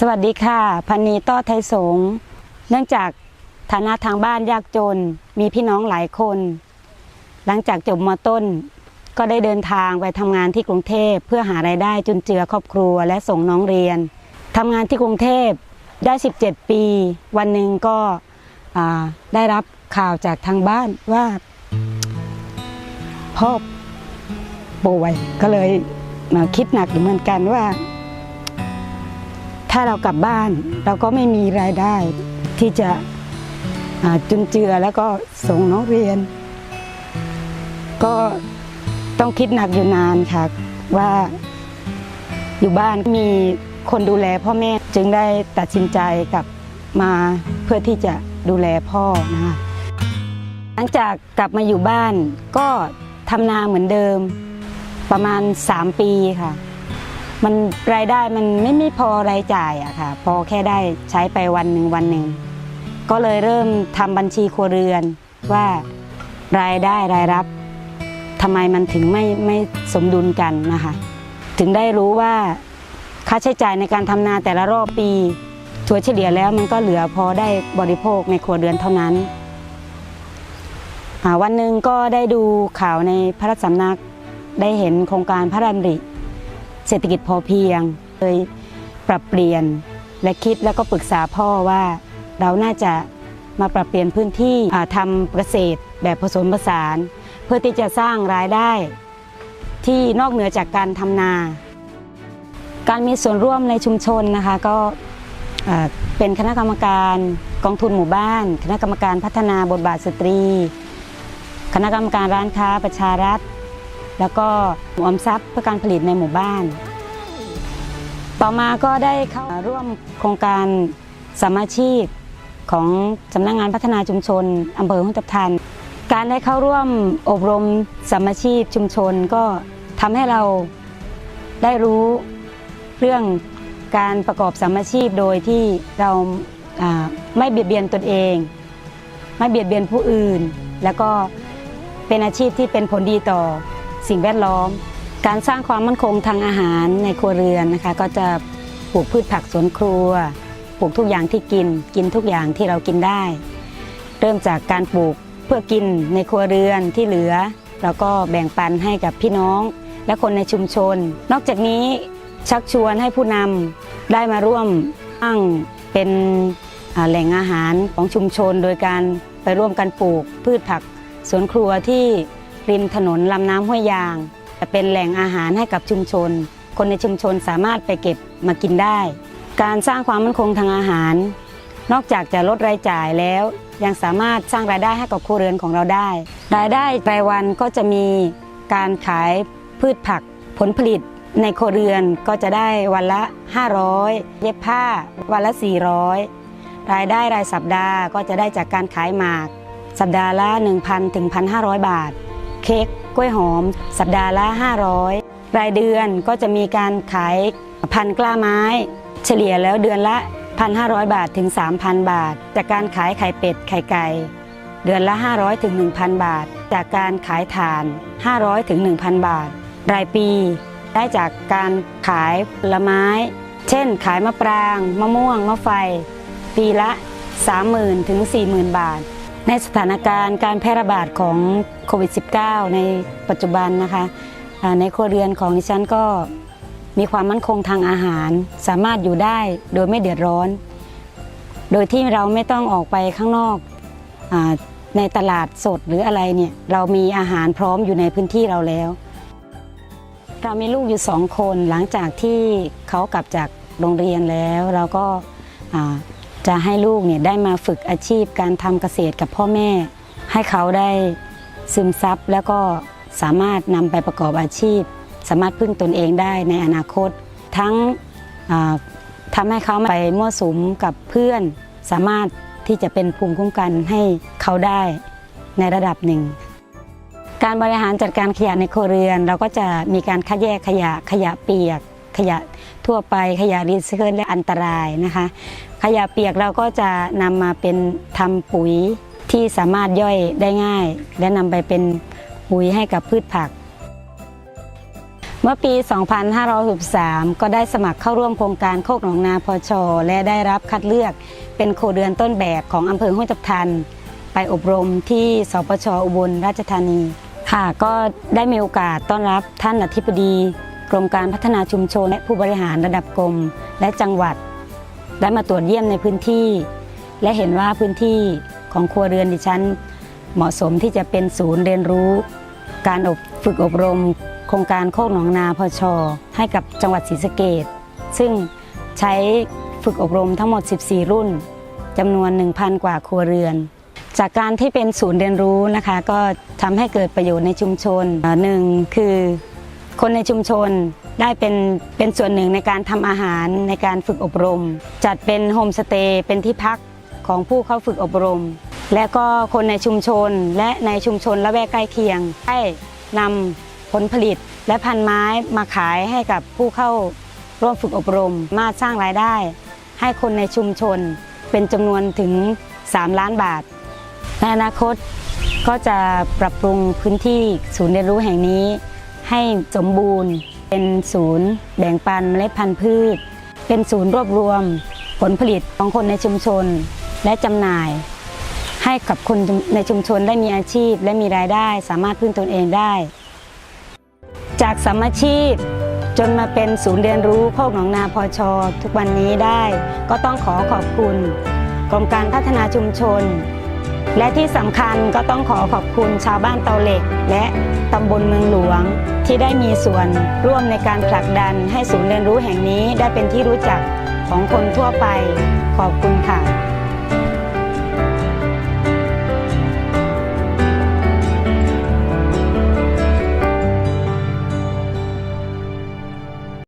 สวัสดีค่ะ พันนีต้อไทยสงเนื่องจากฐานะทางบ้านยากจน มีพี่น้องหลายคน หลังจากจบมต้น ก็ได้เดินทางไปทำงานที่กรุงเทพเพื่อหารายได้จุนเจือครอบครัวและส่งน้องเรียนทำงานที่กรุงเทพได้ 17 ปี วันหนึ่งก็ได้รับข่าวจากทางบ้านว่าพ่อป่วยก็เลยคิดหนักเหมือนกันว่า ถ้าเรากลับบ้านเราก็ไม่มีรายได้ ที่จะจุนเจือแล้วก็ส่งน้องเรียน ก็ต้องคิดหนักอยู่นานค่ะว่าอยู่บ้านมีคนดูแลพ่อแม่จึงได้ตัดสินใจกลับมาเพื่อที่จะดูแลพ่อนะคะหลังจากกลับมาอยู่บ้านก็ทำนาเหมือนเดิมประมาณ 3 ปีค่ะ มันรายได้มันไม่ไม่พอรายจ่ายอะค่ะ พอแค่ได้ใช้ไปวันหนึ่งวันหนึ่งก็เลยเริ่มทำบัญชีครัวเรือนว่ารายได้รายรับทำไมมันถึงไม่ไม่สมดุลกันนะคะ ถึงได้รู้ว่าค่าใช้จ่ายในการทำนาแต่ละรอบปีถัวเฉลี่ยแล้วมันก็เหลือพอได้บริโภคในครัวเรือนเท่านั้นวันหนึ่งก็ได้ดูข่าวในพระราชสำนักได้เห็นโครงการพระราชดำริ เศรษฐกิจพอเพียงเลยปรับเปลี่ยนและคิดแล้วก็ปรึกษาพ่อว่าเราน่าจะมาปรับเปลี่ยนพื้นที่ทำเกษตรแบบผสมผสาน เพื่อที่จะสร้างรายได้ ที่นอกเหนือจากการทำนา การมีส่วนร่วมในชุมชนนะคะก็เป็นคณะกรรมการกองทุนหมู่บ้าน คณะกรรมการพัฒนาบทบาทสตรี คณะกรรมการร้านค้าประชารัฐ แล้วก็ออมทรัพย์เพื่อการผลิตในหมู่บ้าน ต่อมาก็ได้เข้าร่วมโครงการสามาชีพของสำนักงานพัฒนาชุมชนอำเภอหุ่นตับทัน การได้เข้าร่วมอบรมสามาชีพชุมชนก็ทำให้เราได้รู้เรื่องการประกอบสามาชีพโดยที่เราอ่าไม่เบียดเบียนตนเอง ไม่เบียดเบียนผู้อื่น แล้วก็เป็นอาชีพที่เป็นผลดีต่อ สิ่งแวดล้อม การสร้างความมั่นคงทางอาหารในครัวเรือนนะคะ ก็จะปลูกพืชผักสวนครัวปลูกทุกอย่างที่กินกินทุกอย่างที่เรากินได้ เริ่มจากการปลูกเพื่อกินในครัวเรือนที่เหลือเราก็แบ่งปันให้กับพี่น้อง และคนในชุมชน นอกจากนี้ชักชวนให้ผู้นำได้มาร่วมตั้งเป็นแหล่งอาหารของชุมชน โดยการไปร่วมกันปลูกพืชผักสวนครัวที่ ริมถนนลำน้ำห้วยยาง จะเป็นแหล่งอาหารให้กับชุมชน คนในชุมชนสามารถไปเก็บมากินได้ การสร้างความมั่นคงทางอาหาร นอกจากจะลดรายจ่ายแล้วยังสามารถสร้างรายได้ให้กับครัวเรือนของเราได้ รายได้รายวันก็จะมีการขายพืชผักผลผลิตในครัวเรือนก็จะได้วันละ 500 เย็บผ้า วันละ 400 รายได้รายสัปดาห์ก็จะได้จากการขายหมาก สัปดาห์ละ 1,000ถึง1,500 บาท เค้กกล้วยหอม สัปดาห์ละ 500 รายเดือนก็จะมีการขายพันกล้าไม้ เฉลี่ยแล้วเดือนละ 1,500 บาทถึง 3,000 บาท จากการขายไข่เป็ดไข่ไก่ เดือนละ 500ถึง1,000 บาท จากการขายถ่าน 500ถึง1,000 บาท รายปี ได้จากการขายผลไม้ เช่น ขายมะปราง มะม่วง มะไฟ ปีละ 30,000ถึง40,000 บาท ในสถานการณ์การแพร่ระบาดของโควิด -19 ในปัจจุบันนะคะในครัวเรือนของดิฉันก็มีความมั่นคงทางอาหาร สามารถอยู่ได้โดยไม่เดือดร้อน โดยที่เราไม่ต้องออกไปข้างนอกอในตลาดสดหรืออะไรเนี่ยเรามีอาหารพร้อมอยู่ในพื้นที่เราแล้ว เรามีลูกอยู่สองคนหลังจากที่เขากลับจากโรงเรียนแล้ว เราก็ จะให้ลูกเนี่ยได้มาฝึกอาชีพการทำเกษตรกับพ่อแม่ ให้เขาได้ซึมซับแล้วก็สามารถนำไปประกอบอาชีพ สามารถพึ่งตนเองได้ในอนาคต ทั้งอ่าทำให้เขาไปมั่วสุมกับเพื่อน สามารถที่จะเป็นภูมิคุ้มกันให้เขาได้ในระดับหนึ่ง การบริหารจัดการขยะในครัวเรือน เราก็จะมีการคัดแยกขยะขยะเปียก ขยะทั่วไปขยะรีไซเคิลและอันตรายนะคะ ขยะเปียกเราก็จะนำมาเป็นทำปุ๋ยที่สามารถย่อยได้ง่าย และนำไปเป็นปุ๋ยให้กับพืชผัก เมื่อปี 2563 ก็ได้สมัครเข้าร่วมโครงการโคกหนองนาพชและได้รับคัดเลือกเป็นโคเดือนต้นแบบของอำเภอห้วยทับทัน ไปอบรมที่สปชอุบลราชธานี ค่ะก็ได้มีโอกาสต้อนรับท่านอธิบดี กรมการพัฒนาชุมชนและผู้บริหารระดับกรมและจังหวัด ได้มาตรวจเยี่ยมในพื้นที่ และเห็นว่าพื้นที่ของครัวเรือนดิฉัน เหมาะสมที่จะเป็นศูนย์เรียนรู้ การอบฝึกอบรม โครงการโคกหนองนาพช ให้กับจังหวัดศรีสะเกดซึ่งใช้ฝึกอบรมทั้งหมด 14 รุ่นจำนวน 1,000 กว่าครัวเรือน จากการที่เป็นศูนย์เรียนรู้นะคะ ก็ทำให้เกิดประโยชน์ในชุมชนหนึ่งคือ คนในชุมชนได้เป็นเป็นส่วนหนึ่งในการทำอาหารในการฝึกอบรม จัดเป็นโฮมสเตย์เป็นที่พักของผู้เข้าฝึกอบรม และก็คนในชุมชนและในชุมชนละแวกใกล้เคียง ได้นำผลผลิตและพันไม้มาขายให้กับผู้เข้าร่วมฝึกอบรม มาสร้างรายได้ ให้คนในชุมชนเป็นจำนวนถึง 3 ล้านบาท ในอนาคตก็จะปรับปรุงพื้นที่ศูนย์เรียนรู้แห่งนี้ ให้สมบูรณ์ เป็นศูนย์แบ่งปันเมล็ดพันธุ์พืช เป็นศูนย์รวบรวม ผลผลิตของคนในชุมชน และจำหน่าย ให้กับคนในชุมชนได้มีอาชีพ และมีรายได้สามารถพึ่งตนเองได้ จากสามาชีพจนมาเป็นศูนย์เรียนรู้โคกหนองนาพอชอทุกวันนี้ได้ ก็ต้องขอขอบคุณกรมการพัฒนาชุมชน และที่สำคัญก็ต้องขอขอบคุณชาวบ้านเตาเหล็ก และตำบลเมืองหลวง ที่ได้มีส่วนร่วมในการผลักดันให้ศูนย์เรียนรู้แห่งนี้ได้เป็นที่รู้จักของคนทั่วไป ขอบคุณค่ะ